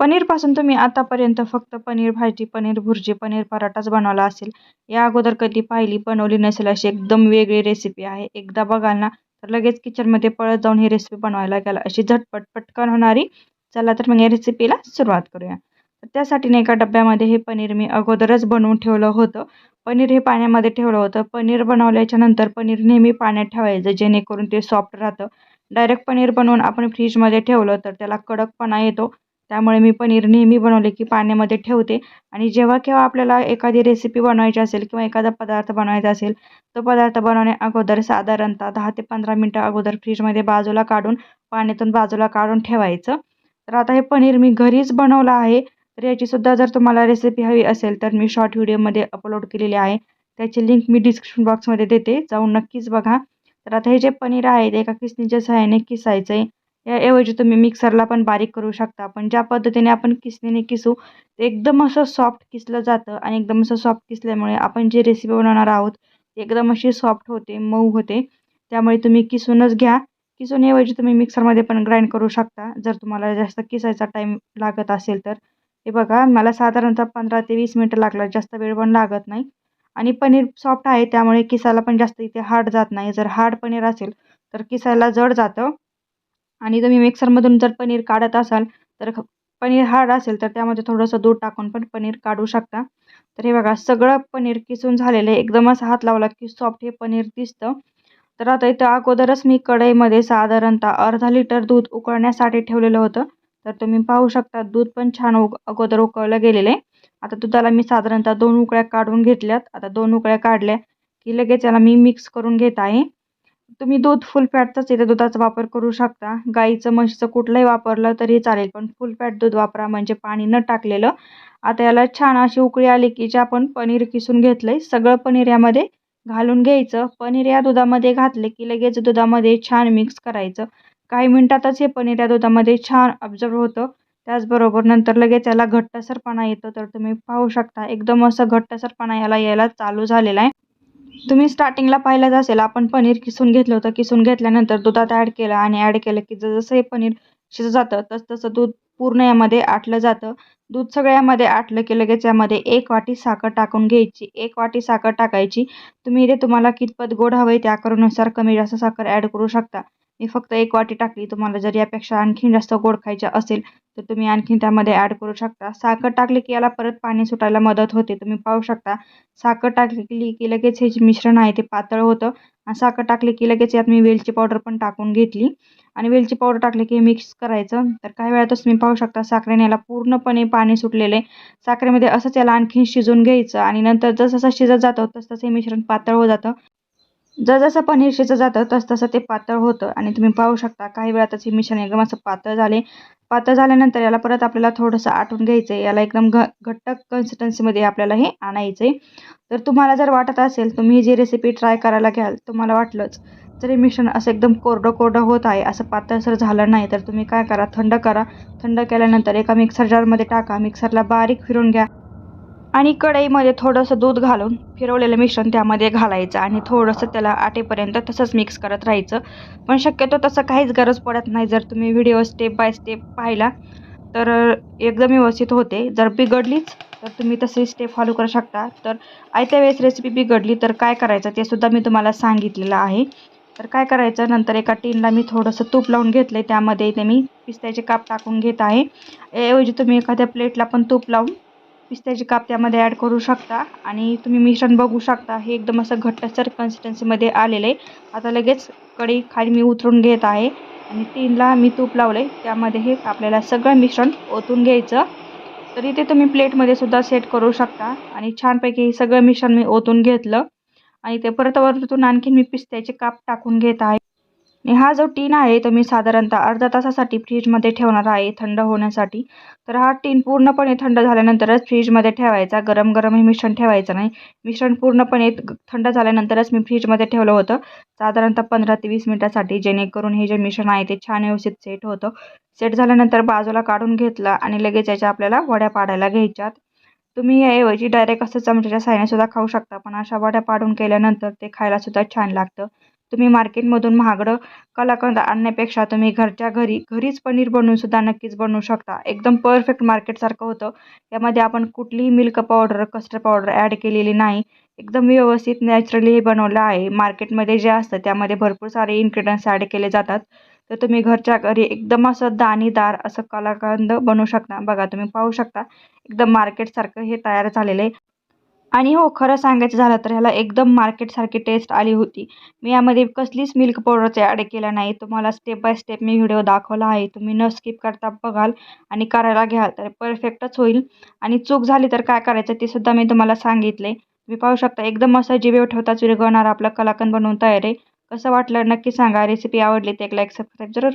पनीरपासून तुम्ही आतापर्यंत फक्त पनीर भाजी पनीर भुर्जी पनीर पराठाच बनवला असेल. या अगोदर कधी पाहिली बनवली नसेल अशी एकदम वेगळी रेसिपी आहे. एकदा बघाल ना तर लगेच किचनमध्ये पळत जाऊन ही रेसिपी बनवायला गेला. अशी झटपट पटकन होणारी. चला तर मग या रेसिपीला सुरुवात करूया. तर त्यासाठी ना एका डब्यामध्ये हे पनीर मी अगोदरच बनवून ठेवलं होतं. पनीर हे पाण्यामध्ये ठेवलं होतं. पनीर बनवल्याच्या नंतर पनीर नेहमी पाण्यात ठेवायचं जेणेकरून ते सॉफ्ट राहतं. डायरेक्ट पनीर बनवून आपण फ्रीजमध्ये ठेवलं तर त्याला कडकपणा येतो. त्यामुळे मी पनीर नेहमी बनवले की पाण्यामध्ये ठेवते. आणि जेव्हा केव्हा आपल्याला एखादी रेसिपी बनवायची असेल किंवा एखादा पदार्थ बनवायचा असेल तो पदार्थ बनवण्या अगोदर साधारणतः दहा ते पंधरा मिनटं अगोदर फ्रीजमध्ये बाजूला काढून पाण्यातून बाजूला काढून ठेवायचं. तर आता हे पनीर मी घरीच बनवलं आहे. तर याचीसुद्धा जर तुम्हाला रेसिपी हवी असेल तर मी शॉर्ट व्हिडिओमध्ये अपलोड केलेली आहे. त्याची लिंक मी डिस्क्रिप्शन बॉक्समध्ये देते. जाऊन नक्कीच बघा. तर आता हे जे पनीर आहे ते एका किसणीच्या सहाय्याने किसायचं आहे याऐवजी तुम्ही मिक्सरला पण बारीक करू शकता. पण ज्या पद्धतीने आपण किसणीने किसू ते एकदम असं सॉफ्ट किसलं जातं आणि एकदम असं सॉफ्ट किसल्यामुळे आपण जे रेसिपी बनवणार आहोत ते एकदम अशी सॉफ्ट होते मऊ होते. त्यामुळे तुम्ही किसूनच घ्या. किसूनऐवजी तुम्ही मिक्सरमध्ये पण ग्राइंड करू शकता. जर तुम्हाला जास्त किसायचा टाईम लागत असेल तर. हे बघा मला साधारणतः पंधरा ते वीस मिनटं लागलं. जास्त वेळ पण लागत नाही. आणि पनीर सॉफ्ट आहे त्यामुळे किसायला पण जास्त इथे हार्ड जात नाही. जर हार्ड पनीर असेल तर किसायला जड जातं. आणि तुम्ही मिक्सरमधून जर पनीर काढत असाल तर पनीर हार्ड असेल तर त्यामध्ये थोडंसं दूध टाकून पण पनीर काढू शकता. तर हे बघा सगळं पनीर किसून झालेलं आहे. एकदम असं हात लावला की सॉफ्ट हे पनीर दिसतं. तर आता इथं अगोदरच मी कढईमध्ये साधारणतः अर्धा लिटर दूध उकळण्यासाठी ठेवलेलं होतं. तर तुम्ही पाहू शकता दूध पण छान उक अगोदर उकळलं गेलेलं आहे. आता दुधाला मी साधारणतः दोन उकळ्या काढून घेतल्यात. आता दोन उकळ्या काढल्या की लगेच याला मी मिक्स करून घेत आहे. तुम्ही दूध फुल फॅटचाच इथे दुधाचा वापर करू शकता. गाईचं म्हशीचं कुठलंही वापरलं तरी चालेल पण फुल फॅट दूध वापरा म्हणजे पाणी न टाकलेलं. आता याला छान अशी उकळी आली की जे आपण पनीर किसून घेतलं आहे सगळं पनीर यामध्ये घालून घ्यायचं. पनीर या दुधामध्ये घातले की लगेच दुधामध्ये छान मिक्स करायचं. काही मिनटातच हे पनीर या दुधामध्ये छान ऑब्झर्व होतं. त्याचबरोबर नंतर लगेच याला घट्टसरपणा येतो तर तुम्ही पाहू शकता एकदम असं घट्टसरपणा याला यायला चालू झालेला आहे. तुम्ही स्टार्टिंगला पाहिलंच असेल. आपण पनीर किसून घेतलं होतं. किसून घेतल्यानंतर दुधात ॲड केलं आणि ॲड केलं की जसं हे पनीर शिजत जातं तसं तसं दूध पूर्ण यामध्ये आटलं जातं. दूध सगळ्यामध्ये आटलं की लगेच यामध्ये एक वाटी साखर टाकून घ्यायची. एक वाटी साखर टाकायची. तुम्ही इथे तुम्हाला कितपत गोड हवं आहे त्या करूनुसार कमी जास्त साखर ॲड करू शकता. मी फक्त एक वाटी टाकली. तुम्हाला जर यापेक्षा आणखीन जास्त गोड खायचं असेल तर तुम्ही आणखीन त्यामध्ये ॲड करू शकता. साखर टाकली की याला परत पाणी सुटायला मदत होते. तुम्ही पाहू शकता साखर टाकली की लगेच हे जे मिश्रण आहे ते पातळ होतं. आणि साखर टाकली की लगेच यात मी वेलची पावडर पण टाकून घेतली. आणि वेलची पावडर टाकली की मिक्स करायचं. तर काही वेळातच तुम्ही पाहू शकता साखरेने याला पूर्णपणे पाणी सुटलेले साखरेमध्ये असंच याला आणखीन शिजून घ्यायचं. आणि नंतर जसं जसं शिजत जातं तसं तसं हे मिश्रण पातळ होत जातं. जसं पनीर शिजत जातं तसं तसं ते पातळ होतं. आणि तुम्ही पाहू शकता काही वेळातच हे मिश्रण एकदम असं पातळ झाले. पातळ झाल्यानंतर याला परत आपल्याला थोडंसं आटून घ्यायचं आहे याला एकदम घ घट्ट कन्सिस्टन्सीमध्ये आपल्याला हे आणायचं आहे तर तुम्हाला जर वाटत असेल तुम्ही ही जी रेसिपी ट्राय करायला घ्याल तुम्हाला वाटलंच. तर हे मिश्रण असं एकदम कोरडं कोरडं होत आहे. असं पातळसर झालं नाही. तर तुम्ही काय करा थंड करा. थंड केल्यानंतर एका मिक्सर जारमध्ये टाका. मिक्सरला बारीक फिरून घ्या. आणि कढईमध्ये थोडंसं दूध घालून फिरवलेलं मिश्रण त्यामध्ये घालायचं आणि थोडंसं त्याला आटेपर्यंत तसंच मिक्स करत राहायचं. पण शक्यतो तसं काहीच गरज पडत नाही. जर तुम्ही व्हिडिओ स्टेप बाय स्टेप पाहिला तर एकदम व्यवस्थित होते. जर बिघडलीच तर तुम्ही तसे स्टेप फॉलो करू शकता. तर आयत्या वेळेस रेसिपी बिघडली तर काय करायचं ते सुद्धा मी तुम्हाला सांगितलेलं आहे. तर काय करायचं नंतर एका टीनला मी थोडंसं तूप लावून घेतलं आहे त्यामध्ये ते मी पिस्त्याचे काप टाकून घेत आहे. ऐवजी तुम्ही एखाद्या प्लेटला पण तूप लावून पिस्त्याची काप त्यामध्ये ॲड करू शकता. आणि तुम्ही मिश्रण बघू शकता. हे एकदम असं घट्टसर कन्सिस्टन्सीमध्ये आलेलं आहे. आता लगेच कडी खाली मी उतरून घेत आहे. आणि तीनला मी तूप लावलं आहे त्यामध्ये हे आपल्याला सगळं मिश्रण ओतून घ्यायचं. तरी ते तुम्ही प्लेटमध्ये सुद्धा सेट करू शकता. आणि छानपैकी हे सगळं मिश्रण मी ओतून घेतलं. आणि ते परत वरतून आणखीन मी पिस्त्याचे काप टाकून घेत आहे. आणि हा जो टीन आहे तो मी साधारणतः अर्धा तासासाठी फ्रीजमध्ये ठेवणार आहे थंड होण्यासाठी. तर हा टीन पूर्णपणे थंड झाल्यानंतरच फ्रीजमध्ये ठेवायचा. गरम गरम हे मिश्रण ठेवायचं नाही. मिश्रण पूर्णपणे थंड झाल्यानंतरच मी फ्रीजमध्ये ठेवलं होतं. साधारणतः पंधरा ते वीस मिनटासाठी जेणेकरून हे जे मिश्रण आहे ते छान व्यवस्थित सेट होतं. सेट झाल्यानंतर बाजूला काढून घेतलं आणि लगेच याच्या आपल्याला वड्या पाडायला घ्यायच्यात. तुम्ही याऐवजी डायरेक्ट असं चमच्याच्या साह्याने सुद्धा खाऊ शकता पण अशा वड्या पाडून केल्यानंतर ते खायला सुद्धा छान लागतं. तुम्ही मार्केटमधून महागडं कलाकंद आणण्यापेक्षा तुम्ही घरच्या घरी घरीच पनीर बनवून सुद्धा नक्कीच बनवू शकता. एकदम परफेक्ट मार्केटसारखं होतं. यामध्ये आपण कुठलीही milk powder custard powder add केलेली नाही. एकदम व्यवस्थित नॅचरली हे बनवलं आहे. मार्केटमध्ये जे असतं त्यामध्ये भरपूर सारे इन्ग्रेडियंट्स ॲड केले जातात. तर तुम्ही घरच्या घरी एकदम असं दाणीदार असं कलाकंद बनवू शकता. बघा तुम्ही पाहू शकता. एकदम मार्केटसारखं हे तयार झालेलं आहे. आणि हो खरं सांगायचं झालं तर ह्याला एकदम मार्केटसारखी टेस्ट आली होती. मी यामध्ये कसलीच मिल्क पावडरचा ॲड केला नाही. तुम्हाला स्टेप बाय स्टेप मी व्हिडिओ दाखवला आहे. तुम्ही न स्किप करता बघाल आणि करायला घ्याल तर परफेक्टच होईल. आणि चूक झाली तर काय करायचं ते सुद्धा मी तुम्हाला सांगितले तुम्ही पाहू शकता एकदम असं जिभेवर ठेवताच विरघळणार आपलं कलाकंद बनवून तयार आहे. कसं वाटलं नक्की सांगा. रेसिपी आवडली तर एक लाईक सबस्क्राईब जरूर